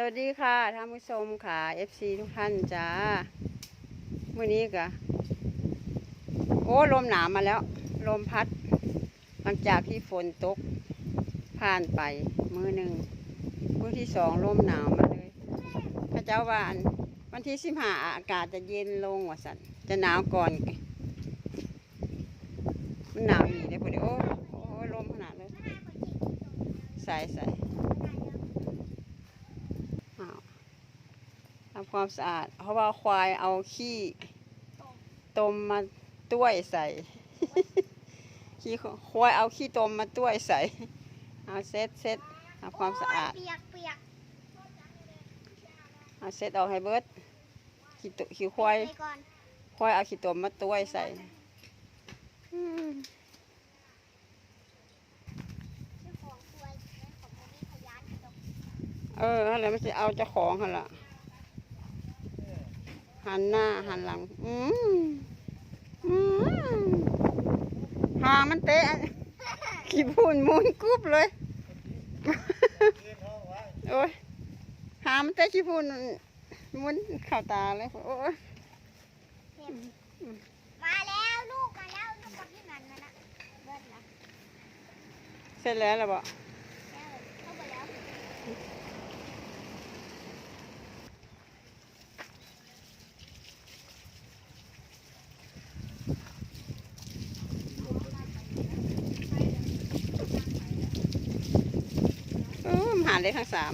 สวัสดีค่ะท่านผู้ชมค่ะ FC ทุกท่านจ้าเมื่อนี้กะโอ้ลมหนาวมาแล้ว ลมพัด หลังจากที่ฝนตก ผ่านไป มือหนึ่งมือที่สองลมหนาวมาเลยพระเจ้าว่าอันวันที่สิบห้าอากาศจะเย็นลงว่าสันจะหนาวก่อน มันหนาวอีกเลยพอดีโอ้โอ้ลมขนาดเลยใส่ใส่อ้าว ทำความสะอาด เพราะว่าควายเอาขี้ตมมาต้วยใส่ ขี้ควายเอาขี้ตมมาต้วยใส่ เอาเซ็ตเซ็ตทำความสะอาด เปียกเปียกเอาเซ็ตออกให้เบิดขี้ตุขี้ควายไปก่อนควายเอาขี้ตมมาต้วยใส่อืมเจ้าของควยของผมมีพยานตกเอออะไรไม่ใช่เอาเจ้าของหันละ หันหน้าหันหลัง อืมอืมหางมันเตะขี้พูนมุนกรุบเลย โอ้ยหางมันเตะขี้พูนมุนเข้าตาเลย โอ้ยมาแล้วลูกมาแล้วลูกคนที่นั่นนะนะเบิดนะเสร็จแล้วล่ะบ่แล้วเข้าไปแล้ว เออมันเลยทั้งสาม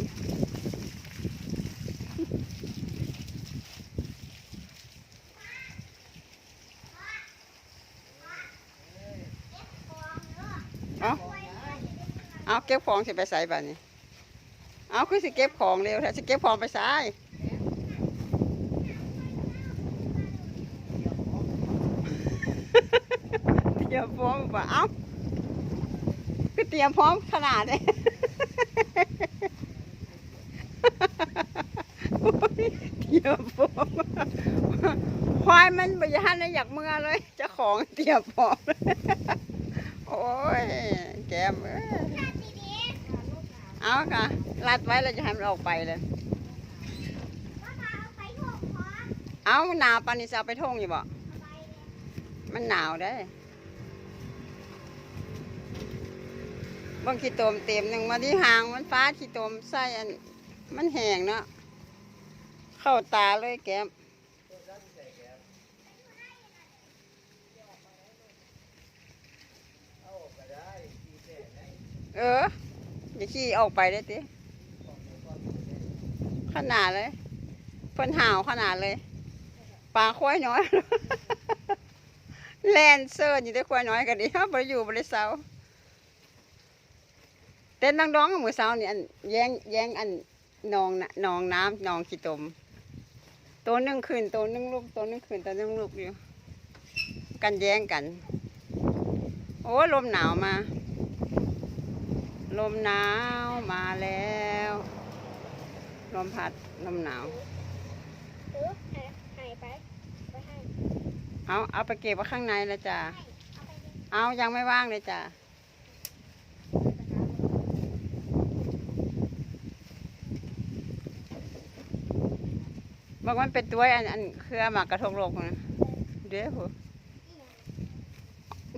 เอาเอาเก็บของสิไปใส่บ้านี้เอาคือสิเก็บของเร็วแท้สิเก็บของไปใส่เตรียมพร้อมป่ะเอาคือเตรียมพร้อมขนาดนี้อ้ยเตรียมพร้อมควาย มันบริหารอยากเมื่อเลยจ้าของเตียมพร้อมโอ้ยแกมเอ้ยนาทีนี้เอาค่ะรัดไว้แล้วจะให้มันออกไปเลย เอามันหนาวปานนี้จะเอาไปท่งอยู่บ่มันหนาวได้บางขี้ตมเต็มหนึ่งมาที่หางมันฟ้าขี้ตมใส่อัน มันแห้งเนาะเข้าตาเลยแก้ม เอออย่าขี้ออกไปได้ติขนาดเลยเพิ่นห่าวขนาดเลยปลาควายน้อย แลนเซอร์อยู่ได้ควายน้อยกันดิครับบริอยู่บริเซาเต้นดังๆมือเสาเนี่อันแย่งแย่งอันนองน่ะนองน้ำนองขี้ตมตัวนึ่งขึ้นตัวนึ่งลูกตัวนึ่งขึ้นตัวนึ่งลูกอยู่ กันแย่งกัน โอ้ลมหนาวมา ลมหนาวมาแล้ว ลมพัดลมหนาว เออให้ให้ไปไปให้เอาเอาไปเก็บไว้ข้างในแล้วจ้ะให้เอาไปเลยเอายังไม่ว่างเลยจ้ะบอกมันเป็นตัวอันอันเครือหมากกระทงโลกนะเดี๋ยวหัว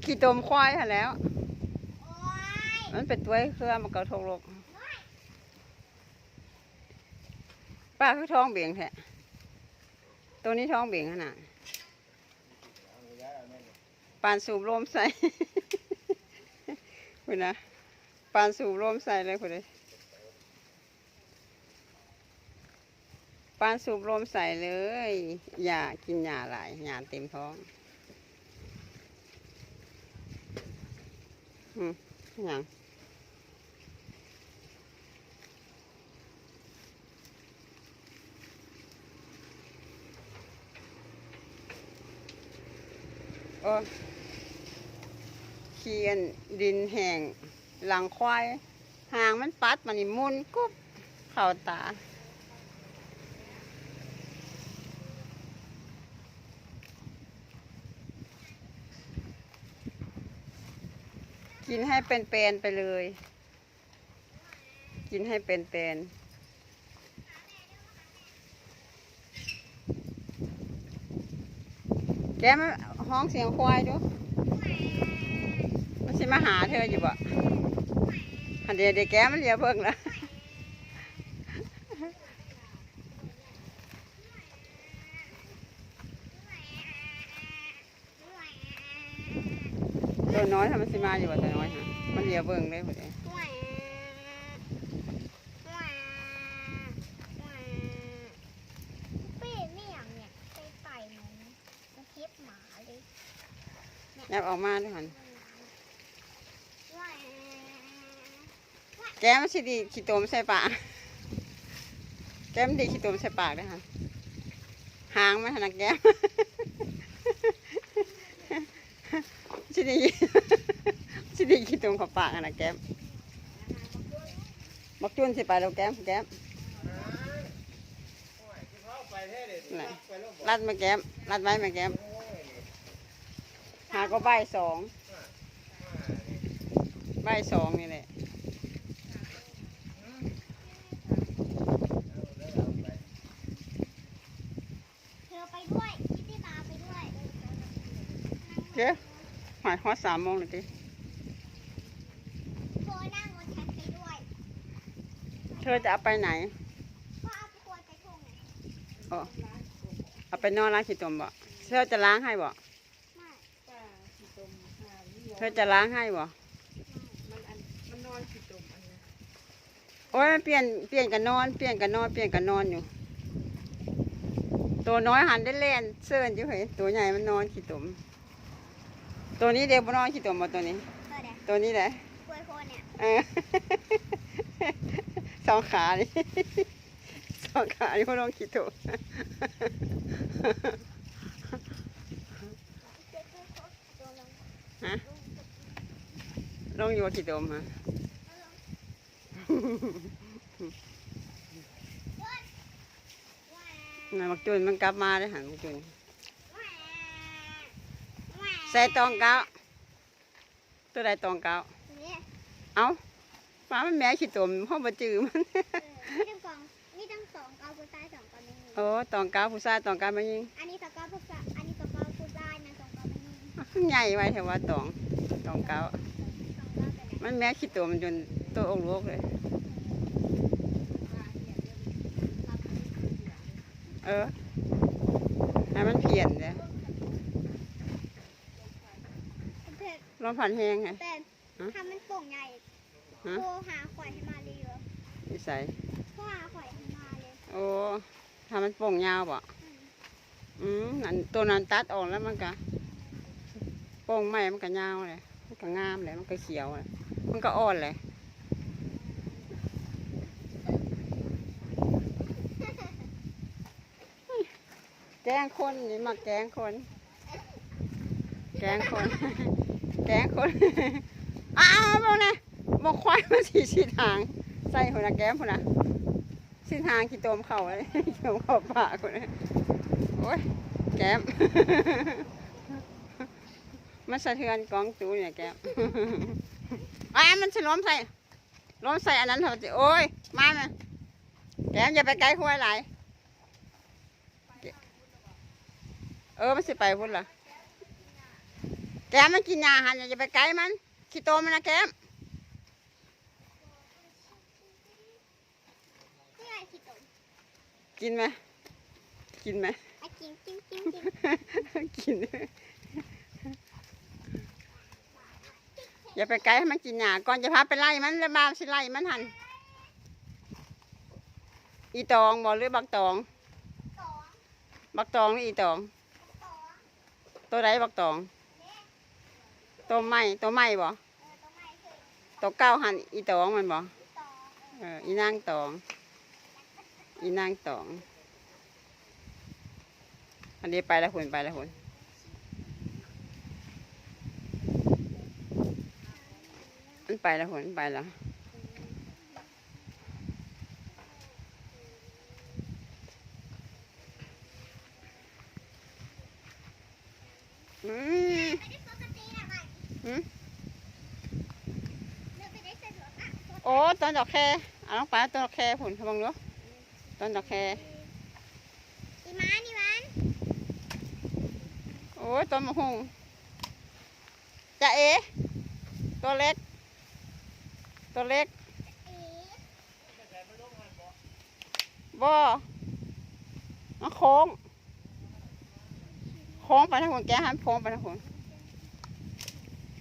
ขี้ตมควายหั่นแหล้วโอ้ย มันเป็นตัวเครือหมากกระทงโลกป้าคือท้องเบี่ยงแท้ตัวนี้ท้องเบี่ยงขนาดปานสูบลมใส่คุณนะปานสูบลมใส่เลยคุณเลยปานสูบลมใส่เลยอย่ากินหยาหลายหยาเต็มท้องอืมอย่าง ออเขียนดินแห้งหลังควายหางมันปัดมันมุนกุ๊บเข่าตา กินให้เป็นแปนไปเลย กินให้เป็นแปนแกมั ห้องเสียงควายดูมันสิมาหาเธออยู่บ่อันเดียวเดี๋ยวแกมันเลียเบิ่งละตัวน้อยทำมันสิมาอยู่บ่ตัวน้อยฮะมันเลียเบิ่งเลยบ่เด้ปี้ไม่อย่างเนี่ยไปไต่หนูมันเทียบหมาเลย แอบออกมาด้วยหันแกมันสิดีขี้ตมใส่ปากแกมันดีขี้ตมใส่ปากด้วยหันหางมันขนาดแกมสิดีสิดีขี้ตมเขับปากขนาดแกมบักจุนสิไปแล้วแก้มแก้มน่ะรัดมาแก้มรัดไว้มาแก้มหาก็ใบายสองใบายสองนี่แหละเธอไปด้วยคิดที่ตาไปด้วยเดี๋ยวหอยฮอดสามโมงเลยทีเธอนั่งรถฉันไปด้วยเธอจะเอาไปไหนก็เอาไปกวนไปทุ่งไงเอาไปนอนล้างขี้ตมบ่เธอจะล้างให้บ่ไม่ เธอจะล้างให้บ่โอ้ยมันเปลี่ยนเปลี่ยนกันนอน เปลี่ยนกันนอน เปลี่ยนกันนอนอยู่ ตัวน้อยหันได้เล่นเสื่อนอยู่เฮ้ยตัวใหญ่มันนอนขี้ตมตัวนี้เดี๋ยวบ่นอนขี้ตมบ่ตัวนี้เธอเด็กตัวนี้แหละกล้วยโคนเนี่ยเออ สองขานี่ สองขานี่พ่อลองคิดถูกตัวลงฮะ ลองอยู่ว่าคิดตมฮะนายมักจุนมันกลับมาได้หันมักจุนใส่ตองเก้าตัวใดตองเก้านี่เอ้าฟ้ามันแม่ขี้ตมพ่อมาจือมันนี่ตั้งสองนี่ตั้งสองเกาผู้ชายสองเกาไม่มีโอ้ตองเก้าผู้ชายตองเก้ามายิงอันนี้สองเกาผู้ชายอันนี้สองเกาผู้ชายนะสองเกาไม่มีขึ้นใหญ่ไว้แถวว่าตองตองเก้า มันแม่ขี้ตมจนตัวอกลูกเลย เออให้มันเพียนเลยเพื่อนลมผ่านแหงไงเป็นฮะทำมันโป่งใหญ่ฮะโทรหาข่อยให้มาเลยเยอะนิสัยโทรหาข่อยให้มาเลย โอ้ทำมันโป่งยาวบ่อืมอืมนั่นตัวนั้นตัดออกแล้วมันก็โป่งใหม่มันก็ยาวเลยมันก็งามเลยมันก็เขียวเลย มันก็อ่อนเลยแกล้งคนนี่มาแกล้งคน แกล้งคน แกล้งคนอ้าวบอกนะบอกควายมาสีสีทาง ใส่คนะแก้มคนะสีทางขี้ตมเข่าเลยขี้ตมเข่าปากคนเลยโอ้ยแก้มมันสะเทือนกองตูเนี่ยแก้ม อ้ามันจะล้มใส่ล้มใส่อันนั้นเถอะสิโอ้ยมาไหมแก้มอย่าไปไกลห้วยไหลายเออมันสิไปพุ่นล่ะแก้มมันกินยาหันอย่าไปไกลมันขี้โตมันนะแก้มนี่ไงขี้ตมกินไหมกินไหมอะกินกินกินกิน กิน อย่าไปไกลให้มันกินหญ้าก่อนจะพาไปไล่มันแล้วมาสิไล่มันหันอีตองบอกหรือบักตอง บักตองหรืออีตอง ตัวใดบักตอง ตัวไม้ตัวไม้บ่เอตัวเก้าหันอีตองมันบ่สองเอออีนางตอง อีนางตอง อันนี้ไปแล้วคุณไปแล้วคุณมัน ไปแล้วคุณไปแล้วอืมไม่ได้ปกตินะไม่หืมเลือกไปได้สะดวกอะโอ้ต้นดอกแคเอาลงไปต้นดอกแคผุนทบังดูต้นดอกแคอีม้านี่มันโอ้อ้ยต้นมะฮุงจะเอตัวเล็ก ตัวเล็กเอ๊ะบ่มันโค้ง โค้งไปทางคนแก้หันโค้งไปทางคน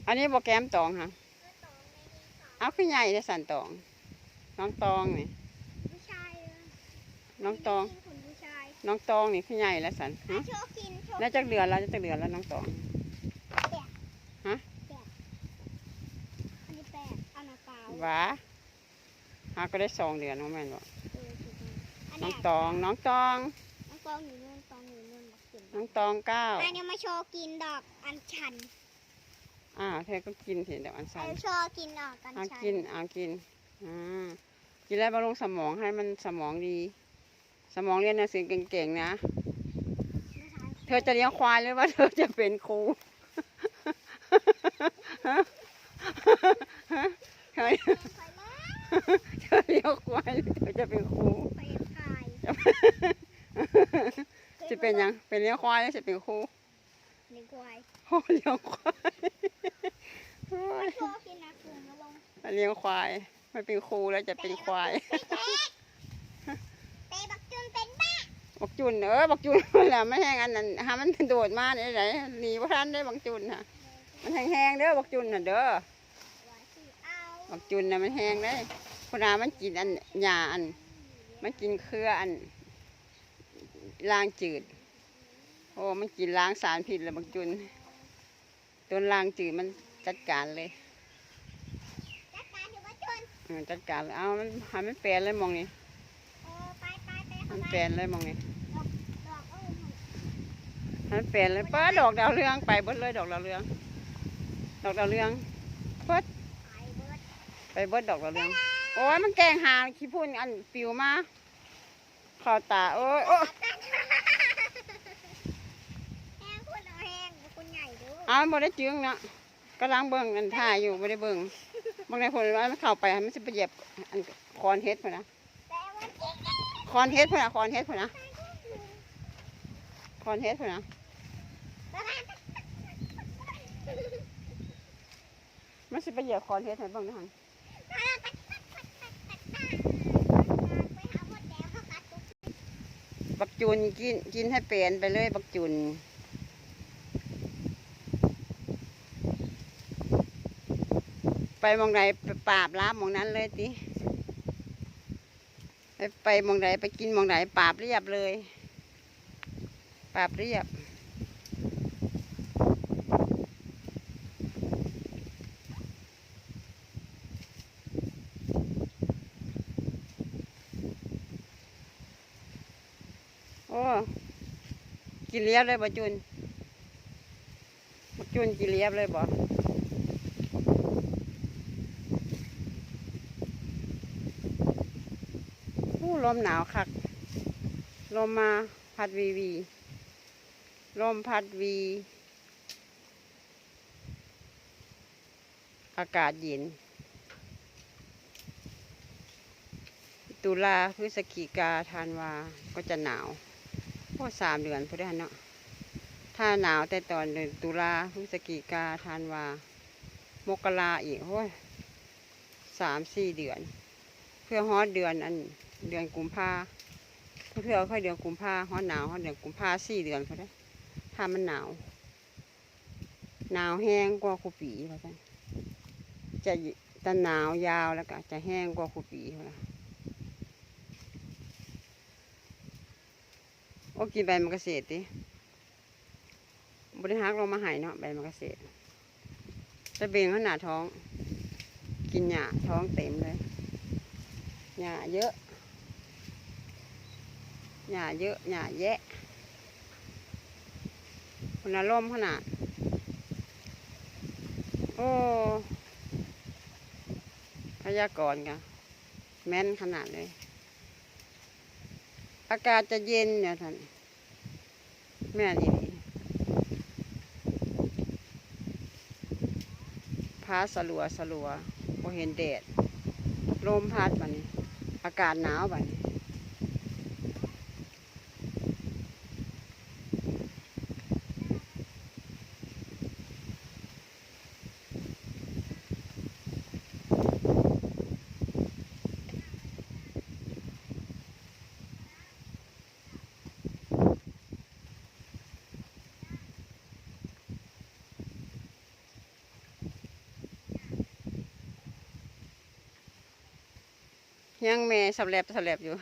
อันนี้บ่แก้มตองค่ะก็ตองในนี้ค่ะเอาขึ้นใหญ่เลยสันตอง น้องตองนี่ผู้ชายเลยน้องตองกินคนผู้ชายน้องตองนี่ขึ้นใหญ่แล้วสันอะฮะโชว์กินโชว์แล้วจักเดือนแล้วจักเดือนแล้วน้องตอง อันนี้แปดอันนั้นเก้า ห วาหาก็ได้สองเดือนน้องแม่นบ่เออถูกต้องอันน้นี้องตอง น้องตอง น้องตองอยู่นู่นตองอยู่นู่นบอกกินน้องตองเก้าอันนี้มาโชว์กินดอกอัญชันอ่าเธอก็กินสิเดี๋ยวอันไอสันโชว์กินดอกอัญเอาชันกินเอากินอ่ากินแล้วบำรุงสมองให้มันสมองดี สมองเรียนหนังสือเก่งๆนะ เธอจะเลี้ยงควายหรือว่าเธอจะเป็นครู ฮะฮะเธอไปแล้วเธอเลี้ยงควายหรือเธอจะเป็นครูไปถ่ายจะเป็นหยังเป็นเลี้ยงควายหรือจะเป็นครูหนึ่งควายโอ้เลี้ยงควายโอ้ยโชว์กินนะคุณระวังมาเลี้ยงควายไม่เป็นครูแล้วจะเป็นควายเตะบักจุนเป็นบ้าบักจุนเออบักจุนแหละไม่แห้งอันนั้นหามันโดดมาได้ไหนหนีพ่ทันได้บักจุนค่ะมันแห้งๆเด้อบักจุนน่ะเด้อว่าสิเอา บักจุนน่ะมันแห้งได้พนามันกินอันหญ้าอัน มันกินเครืออันล้างจืด โอ้มันกินล้างสารพิษแล้วบักจุนตัวล้างจืดมันจัดการเลยจัดการอยู่บักจุนเออจัดการเลยเอามันหามันแปลนเลยมองนี่เออไปไปไปเข้ามันมาแปลนเลยมองนี่ดอกเอ้ยหามันแปลนเลยเปิดดอกดาวเรืองไปเบิดเลยดอกดาวเรือง ดอกดาวเรืองไปเบิด ไปเบิดดอกดาวเรือง โอ้ยมันแกงหาขี้พุ่นอันปิวมาเข่าตา โอ้ยโอ้ยแห้งคุณเอาแห้งคุณใหญ่ดูเอามันบ่ได้จึงเนาะกำลังเบิ่งอันท่าอยู่บ่ได้เบิ่งบางในคนว่ามันเข้าไปมันสิไปเหยียบอันคอนเฮ็ดพุ่นนะแต่วันที่คอนเฮ็ดพุ่นนะคอนเฮ็ดพุ่นนะคอนเฮ็ดพุ่นนะมันสิไปเหยียบคอนเฮ็ดให้เบิ่งนะหั่น ปักบักจุนกินกินให้เป็นไปเลยบักจุนไปมองไหนปราบลาบมองนั้นเลยติไปมองไหนไปกินมองไหนปราบเรียบเลย ปราบเรียบ โอ้กิน เลียบเลยบ่จุนบ่จุนกินเลียบเลยบ่ผู้ลมหนาวคัก ลมมาพัดวีวี ลมพัดวี อากาศเย็น ตุลาพฤศจิกาธันวา ก็จะหนาว พอสามเดือนพอได้เนาะถ้าหนาวแต่ตอนเดือนตุลาพฤศจิกาธันวามกราอีกโอ้ยสามสี่เดือน เพื่อฮอดเดือนอันเดือนกุมภาเพื่อค่อยเดือนกุมภาฮอดหนาวฮอดเดือนกุมภาสี่เดือนพอได้ถ้ามันหนาว หนาวแห้งกว่าคูปีว่าซั่นจะจะหนาวยาวแล้วก็จะแห้งกว่าคูปีว่า โอ้กินใบมะกะเสดดิบริหักลงมาหายเนาะใบมะกะเสดตะเบงขนาดท้อง กินหญ้าท้องเต็มเลยหญ้าเยอะหญ้าเยอะหญ้าแยะคนละล่มขนาด โอ้พยากรณ์กันแม่นขนาดเลย อากาศจะเย็นเนี่ยท่านแม่นี่พาสลัวสลัวบ่เห็นแดด ลมพัดบัดนี้ อากาศหนาวบัดนี้ ยังแม่สำแลบสำแลบอยู่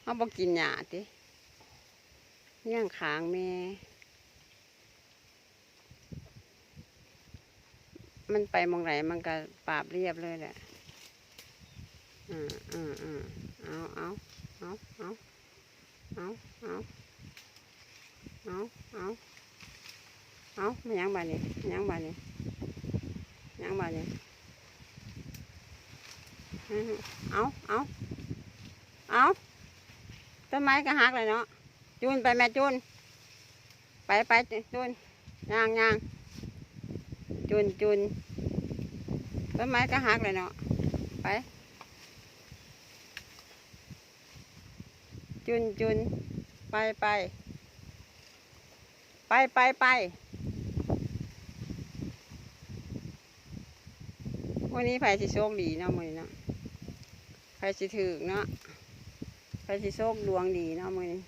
เขาบอกกินหยาติยังขางแม่ มันไปมองไหนมันก็ปราบเรียบเลยแหละอ่าอ่าอ่าเอาเอาเอาเอาเอาเอาเอาเอาเอาไม่ยังบาดนี่ไม่ยังบาดนี่ไม่ยังบาดนี่อื้อหือ เอาเอาเอาต้นไม้ก็หักเลยเนาะจูนไปแม่จูนไปไปจูนยางยางจูนจูนต้นไม้ก็หักเลยเนาะไปจุนจุนไปไปไปไปไปวันนี้ไผสิโชคดีเนาะมือเนาะ ไผสิถือเนาะไผสิโชคดวงดีเนาะมือนี้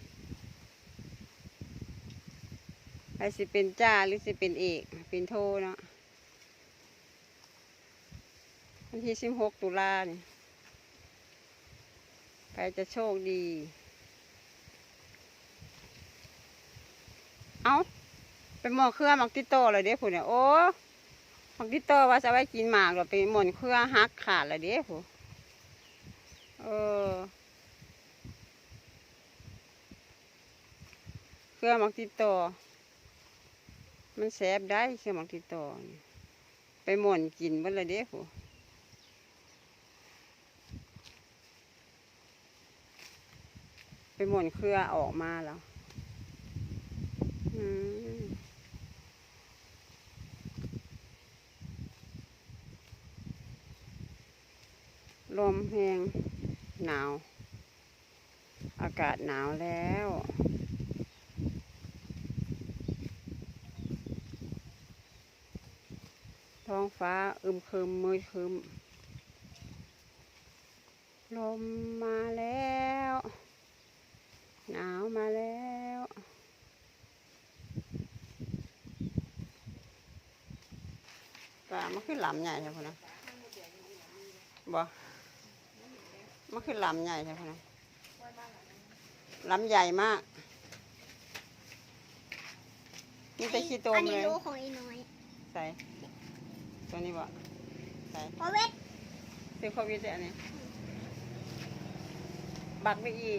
ไผสิเป็นจ้าหรือสิเป็นเอก เป็นโทเนาะวันที่สิบหกตุลาเนี่ยใครจะโชคดี เอาไปหมอเครือหมักติโตเลยเด้ผู้เนี่ยโอ้หมักติโตว่าจะไว้กินหมากหรอไปหม่นเครือหักขาดเลยเด้ผู้ เออเครื่อหมักติโตมันแสบได้เครื่อหมักติโตนี่ไปหม่นกินเบ่เลยเด้ผู้ไปหม่นเครือออกมาแล้ว อืมลมแห้งหนาว อากาศหนาวแล้ว ท้องฟ้าอึมครึมมืดครึม ลมมาแล้ว หนาวมาแล้วปลามันคือลำใหญ่ใช่ไหมนะบ่มันคือลำใหญ่ใช่ไหมนะ ลำใหญ่มาก นี่แต่ขี้โตมอันนี้เลยรู้ของไอ้น้อยใส่ตัวนี้บ่ใส่ เพราะเวทซื้อโควิดอันนี้บักไม่อี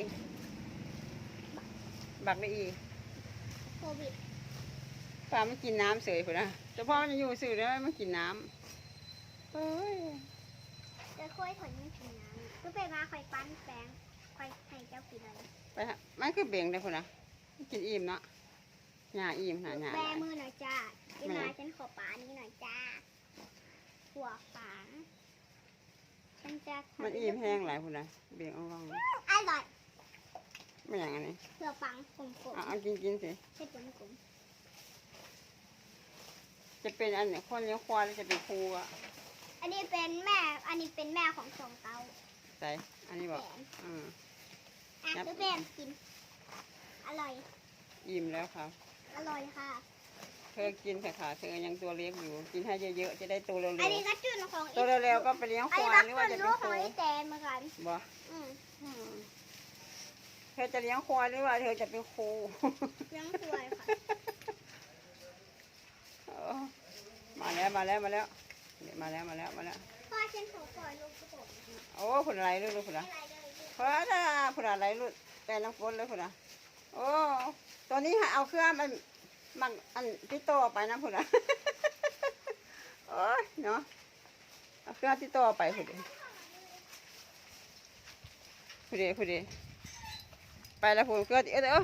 บักไม่อีโควิดปลามันกินน้ำเสยพุ่นนะเฉพาะมันอยู่สื่อแล้วมันกินน้ำเอ้ยจะค่อยถอยไม่กินน้ำก็ไปมาค่อยปั้นแป้งค่อยให้เจ้ากินอะไรไปฮะ มันคือเบ่งเลยพุ่นนะมันกินอิ่มเนาะหญ้าอิ่มหนาหญ้าแบมือหน่อยจ้าเวลาฉันขอปลานี้หน่อยจ้าหัวปลาฉันจะมันอิ่มแห้งหลายพุ่นนะเบ่งเอาลองอร่อยไม่อย่างอันนี้เพื่อปังกลมเอาเอากินกินสิๆให้กลมจะเป็นอันไหนคนเลี้ยงควายแล้วจะเป็นครูอะๆอันนี้เป็นแม่ อันนี้เป็นแม่ของสองเตาใส่อันนี้บอกแสนอืมอะครับคือแม่กินอ ร่อย อิ่มแล้วครับอร่อยค่ะ เธอกินแต่ขาเธอยังตัวเล็กอยู่ กินให้เยอะๆ จะได้โตเร็วอันนี้ก็จุดของๆ โตเร็วๆก็ไปเลี้ยงอันควานี้ยก็หรือจุว่าดจะเป็นรู้คของรูไอ้แตนเหมือนกัน บ่อืมอืมเธอจะเลี้ยงควายหรือว่าเธอจะเป็นครูเลี้ยงควายค่ะ เออมาแล้วมาแล้วมาแล้วเนี่ยมาแล้วมาแล้วมาแล้ว พ่อฉันขอปล่อยลูกกระโดดโอ้ผลอะไรลูกลูกผลอะอะไรไรเลยลูกเพราะถ้าผลอะไรลูกแต่น้ำฝนเลยผลอะ โอ้ตัวนี้ให้เอาเครื่องมันมันอันที่โตไปนะผลอะโอ้ยเนาะเอาเครื่องที่โตออกไปผลดิผลดิผลดิไปแล้วผลเครื่องเออเออ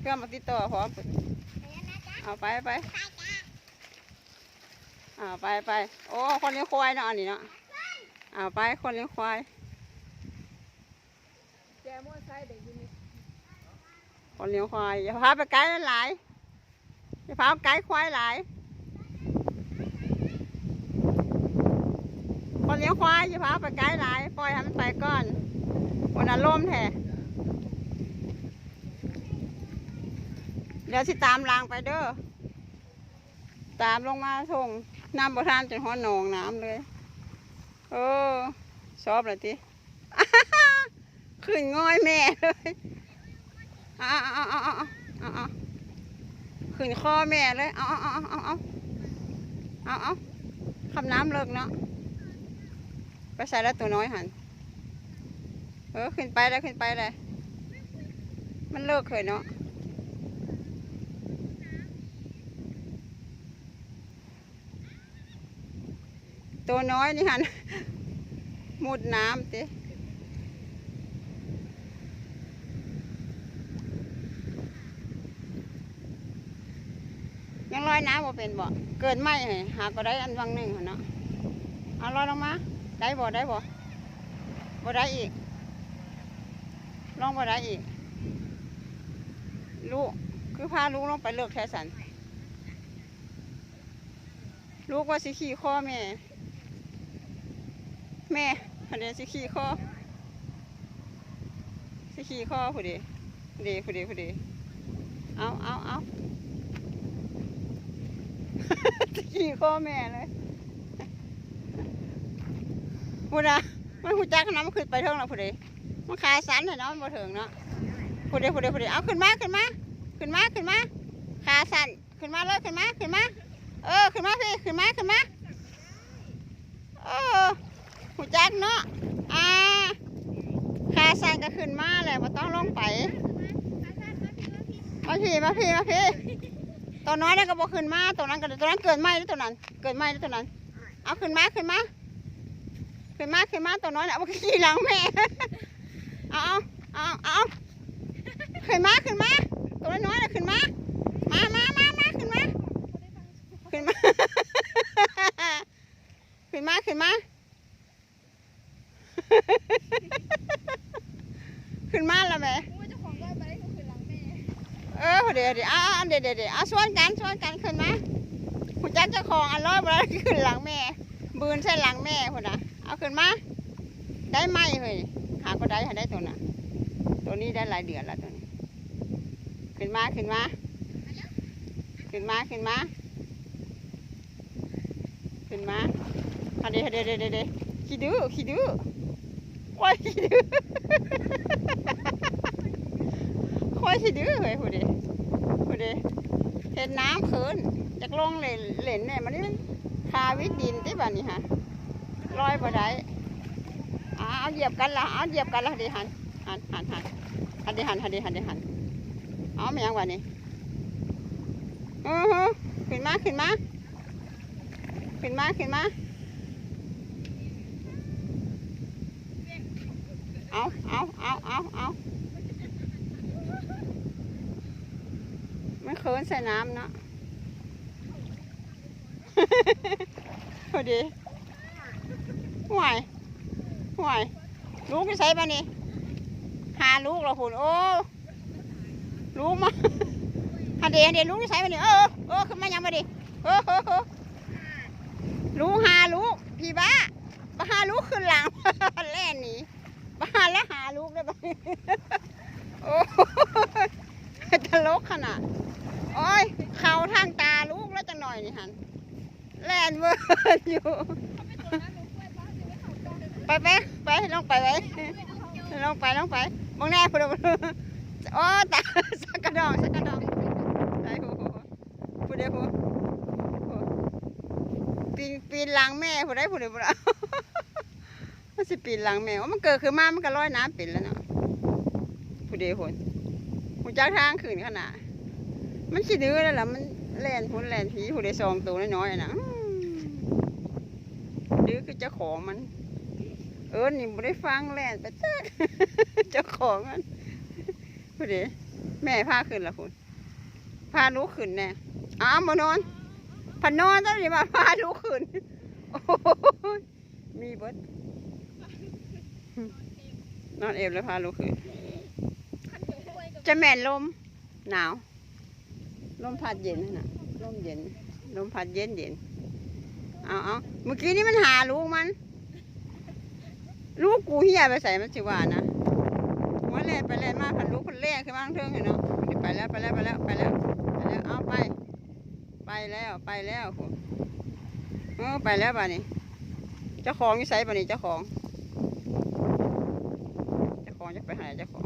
เครื่องมาติดต่อพร้อมผลไปแล้วนะเอาไปไปไปจ้าอ่าไปไปโอ้คนเลี้ยงควายเนาะอันนี้เนาะเอาไปคนเลี้ยงควาย คนเลี้ยงควายอย่าพาไปไกลหลายอย่าพาไปไกลควายหลายคนเลี้ยงควายอย่าพาไปไกลหลายปล่อยให้มันไปก่อนวันอารมณ์แท้เดี๋ยวสิตามรางไปเด้อตามลงมาส่งน้ำประทานจนหัวหนองน้ำเลยเออชอบเลยทีขึ้นง่อยแม่เลย เอาเอาเอาเอาเอาเอาขึ้นคอแม่เลย เอาเอาเอาเอาเอาเอาเอาคำน้ำเลิกเนาะ ไปใส่แล้วตัวน้อยหัน เออขึ้นไปเลยขึ้นไปเลย มันเลิกเคยเนาะตัวน้อยนี่หันมุดน้ำเติ ยังลอยน้ำบ่เป็นบ่เกินไหมเหรอหาก็ได้อันวังหนึ่งเนาะเอาลอยลงมา ได้บ่ได้บ่บ่ได้อีกลองบ่ได้อีกลูกคือพาลูกลงไปเลิกแทสันลูกว่าสิขี่ข้อแม่ แม่อันเดียสิขี่ข้อสิขี่ข้อผู้ดีผู้ดีผู้ดีผู้ดีเอาเอาเอา ขี่ข้อแม่เลยผู้ใดมันหูจักน้ำมันขึ้นไปเทิงแล้วผู้ดีมันขาสันเห็นเนาะมันบ่เถิงเนาะผู้ดีผู้ดีผู้ดีเอาขึ้นมาขึ้นมาขึ้นมาขึ้นมาขาสันขึ้นมาเลยขึ้นมาขึ้นมาเออขึ้นมาพี่ขึ้นมาขึ้นมาเออหูจักเนาะอ่าขาสันก็ขึ้นมาเลยมาต้องลงไปมาพี่มาพี่มาพี่ ตัวน้อยนั่นก็บอขึ้นมาตัวนั้นก็ตัวนั้นเกิดไหมแล้วตัวนั้น เกิดไหมแล้วตัวนั้น เอาขึ้นมาขึ้นมาขึ้นมาขึ้นมาตัวน้อยน่ะเอาขี่หลังแม่เอาเอาเอาเอาขึ้นมาขึ้นมาตัวน้อยน่ะขึ้นมามามามามาขึ้นมาขึ้นมาขึ้นมาขึ้นมาขึ้นมาแล้วแม่ เออเดี๋ยวเดี๋ยวอ่าเดี๋ยวเดี๋ยวเดี๋ยวอะส่วนกันส่วนกันขึ้นมาหุ่นจักเจ้าของอันร้อยบ่ได้ขึ้นหลังแม่ บืนใส่หลังแม่พุ่นน่ะเอาขึ้นมา ได้ไหมเฮ้ยหาก็ได้หาได้ตัวน่ะ ตัวนี้ได้หลายเดือนแล้วตัวนี้ ขึ้นมาขึ้นมา ขึ้นมาขึ้นมา ขึ้นมาเดี๋ยวเดี๋ยวเดี๋ยวเดี๋ยวขี้ดื้อขี้ดื้อว้ายขี้ดื้อ ค่อยสิดื้อเฮ้ยผู้ดีผู้ดีเห็นน้ำเขินจากลงเล่นเล่นเนี่ยมันนี่มันคาวิดินที่บ้านนี่ฮะลอยบ่ได้อ่าเอาเหยียบกันละเอาเหยียบกันละดี๋ยวหันหันหันหันหันดี๋ยวหันหันดี๋ยวหันดี๋ยวหันเอาไม่ยังวะนี่อือฮึขึ้นมาขึ้นมาขึ้นมาขึ้นมาเอาเอาเอาเอาเอาไม่ เขินใส่น้ำเนาะพอดีห่วยห่วยลูกไปใส่ปะนี่หาลูกเราหุ่นโอ้ลูกมาฮันเดียฮันเดียลูกไปใส่ปะนี่เออเออขึ้นมายังมาดิเออเออเออลูกหาลูกพี่บ้ามาหาลูกขึ้นหลังแล่นหนีมาหาแล้วหาลูกได้ปะโอ้ตลกขนาด โอ้ย เข่าทางตาลูกแล้วจังหน่อยนี่หันแล่นเวิร์นอยู่ ไปไปไปลงไปไปลงไปลงไปมองแน่พูดพูดโอ้ตาสักกระดองสักกระดองไอ้หูพูดเดียวพูดปีนปีนหลังแม่พูดได้พูดเดียวพูดเอามันสิปีนหลังแม่ว่ามันเกิดขึ้นมามันก็ลอยน้ำป็นแล้วเนาะพูดเดียวพูดหูจักทางขึ้นขนาด มันขี้ดื้อแล้วล่ะมันแล่นพุ่นแล่นผีผู้ใดซองตัวน้อยๆนะดื้อคือเจ้าของมัน เอิญนี่บ่ได้ฟังแล่นไปเจ๊กเจ้าของมันผู้ใดแม่พาขึ้นละคุณพาลูกขึ้นแน่อ้าวมานอนพันนอนตอนนี้มาพาลูกขึ้นโอ้ยมีเบิดนอนเอวแล้วพาลูกขึ้นจะแม่นลมหนาว ลมพัดเย็นน่ะลมเย็นลมพัดเย็นเย็นเอาเอาเมื่อกี้นี่มันหาลูกมัน ลูกกูเฮียไปใส่มันสิว่านะว่าแล่ไปแล่มาพันลูกพันแล่ขึ้นมาทั้งเทิงเห็นเนาะไปแล้วไปแล้วไปแล้วไปแล้วไปแล้วเอาไป ไปแล้วไปแล้วเออไปแล้วบ้านี้เจ้าของอยู่ใส่บ้านี้เจ้าของ เจ้าของขึ้น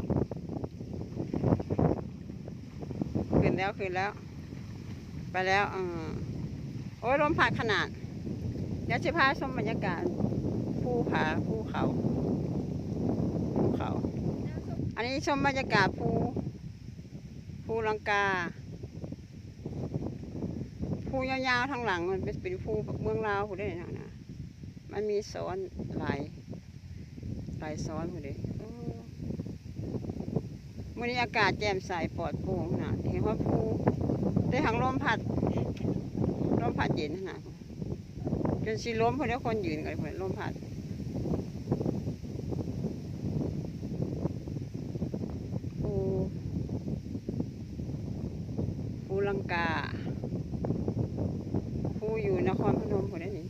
แล้วขึ้นแล้ว ไปแล้วอโอ้ยลมพัดขนาด เดี๋ยวจะพาชมบรรยากาศภูผาภูเขาภูเขา อันนี้ชมบรรยากาศภูภูลังกาภูยาวๆทางหลังมันเป็นภูเมืองลาวผู้ได้นะนะมันมีซ้อนหลายหลายซ้อนผู้ได้มื่อนี้อากาศแจ่มใสปลอดโปร่งน ห็นว่าภูได้ทางลมพัดลมพัดเย็นขนาดจนสิล้มเพราะเดี๋ยวคนยืนกันเพราะลมพัดภูภูลังกาภูอยู่นครพนมคนนี้นี่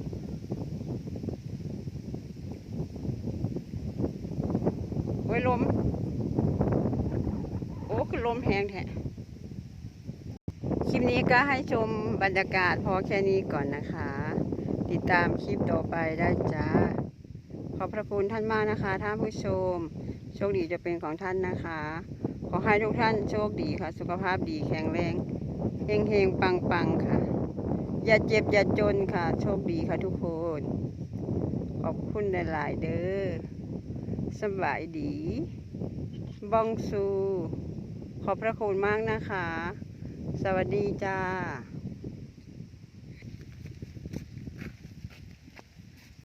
โอ้ยลมโอ้คือลมแหงแท้ นี้ก็ให้ชมบรรยากาศพอแค่นี้ก่อนนะคะ ติดตามคลิปต่อไปได้จ้า ขอบพระคุณท่านมากนะคะท่านผู้ชม โชคดีจะเป็นของท่านนะคะ ขอให้ทุกท่านโชคดีค่ะ สุขภาพดีแข็งแรงเฮงเฮงปังปังค่ะ อย่าเจ็บอย่าจนค่ะ โชคดีค่ะทุกคน ขอบคุณหลาย ๆ เด้อสบายดี บองซู ขอบพระคุณมากนะคะ สวัสดีจ้า